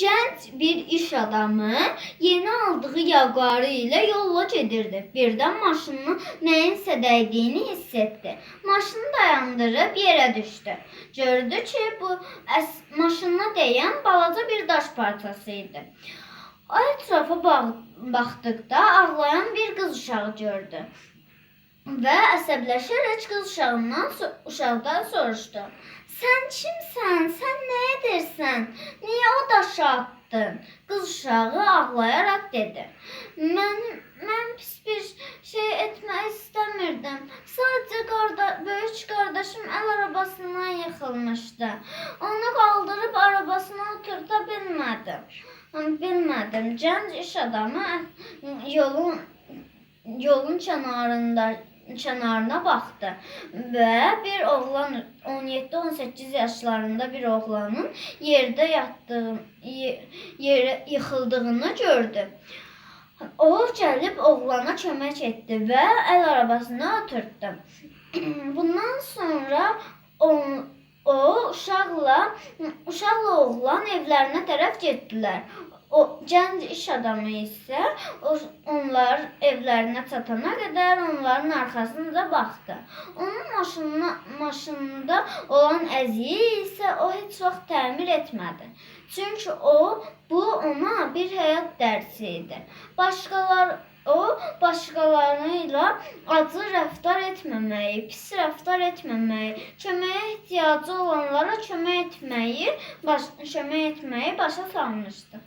Gənc bir iş adamı yeni aldığı Jaguarı ilə yolla gedirdi. Birdən maşının nəyinsə dəydiyini hiss etdi. Maşını dayandırıb yerə düşdü. Gördü ki, bu maşına dəyən balaca bir daş parçası idi. O ətrafa bax baxdıqda ağlayan bir qız uşağı gördü. Və əsəbləşərək qız uşağından uşaqdan soruşdu. Sən kimsən? Sən nə edirsən? Daşı atdın? Qız uşağı ağlayaraq dedi. Mən mən pis bir şey etmək istəmirdim. Sadəcə qarda böyük qardaşım əl arabasından yıxılmışdı. Onu qaldırıb arabasına oturda bilmədim. Bilmədim. Gənc iş adamı yolun yolun kənarında kənarına baxdı və bir oğlan 17-18 yaşlarında bir oğlanın yerdə yatdığı ye- yerə yıxıldığını gördü. O gəlib oğlana kömək etdi və əl arabasına oturtdu. Bundan sonra o, o uşaqla uşaqla oğlan evlərinə tərəf getdilər. O gənc iş adamı isə onlar evlərinə çatana qədər onların arxasınca baxdı. Onun maşınına, maşınında olan əziyi isə o heç vaxt təmir etmədi. Çünki o bu ona bir həyat dərsi idi. Başqalar o başqalarıyla acı rəftar etməməyi, pis rəftar etməməyi, köməyə ehtiyacı olanlara kömək etməyi, baş, kömək etməyi başa salmışdı.